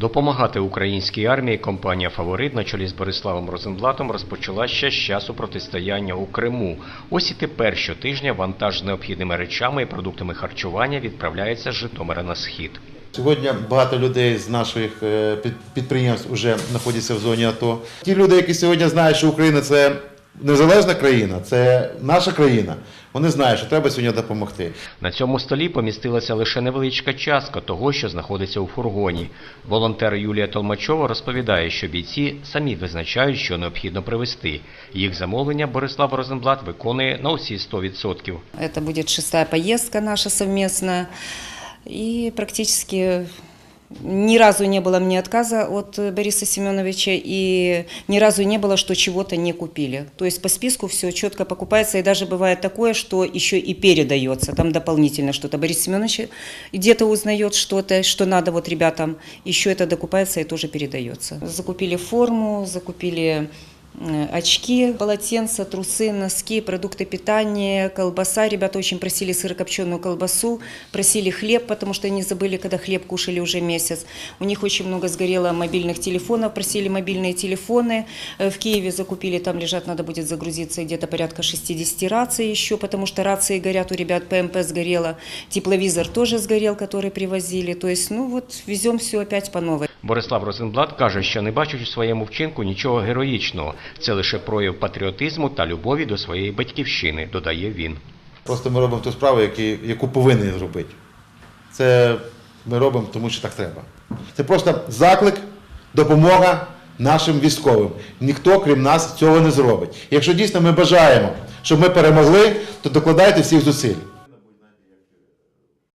Допомагати українській армії компанія Фаворит на чолі з Бориславом Розенблатом розпочала ще з часу протистояння у Криму. Ось і тепер щотижня вантаж з необхідними речами і продуктами харчування відправляється з Житомира на схід. Сьогодні багато людей з наших е, під- підприємств вже знаходяться в зоні АТО. Ті люди, які сьогодні знають, що Україна це незалежна країна, це наша країна. Вони знають, що треба сьогодні допомогти. На цьому столі помістилася лише невеличка частка того, що знаходиться у фургоні. Волонтер Юлія Толмачова розповідає, що бійці самі визначають, що необхідно привезти. Їх замовлення Борислав Розенблат виконує на усі 100%. Это будет шестая поездка наша совместная. И практически ни разу не было мне отказа от э, Бориса Семеновича, и ни разу не было, что чего-то не купили. То есть по списку все четко покупается, и даже бывает такое, что еще и передается, там дополнительно что-то. Борис Семенович где-то узнает что-то, что надо вот ребятам, еще это докупается и тоже передается. Закупили форму, закупили э, очки, полотенца, трусы, носки, продукты питания, колбаса. Ребята очень просили сырокопченую колбасу, просили хлеб, потому что они забыли, когда хлеб кушали уже месяц. У них очень много сгорело мобильных телефонов, просили мобильные телефоны. Э, В Киеве закупили, там лежат, надо будет загрузиться где-то порядка 60 раций еще, потому что рации горят, у ребят ПМП сгорело, тепловизор тоже сгорел, который привозили. То есть, ну вот, везем все опять по новой. Борислав Розенблат каже, що не бачить у своєму вчинку нічого героїчного. Це лише прояв патріотизму та любові до своєї батьківщини, додає він. Просто ми робимо ту справу, яку повинні зробити. Це ми робимо, тому що так треба. Це просто заклик, допомога нашим військовим. Ніхто, крім нас, цього не зробить. Якщо дійсно ми бажаємо, щоб ми перемогли, то докладайте всіх зусиль.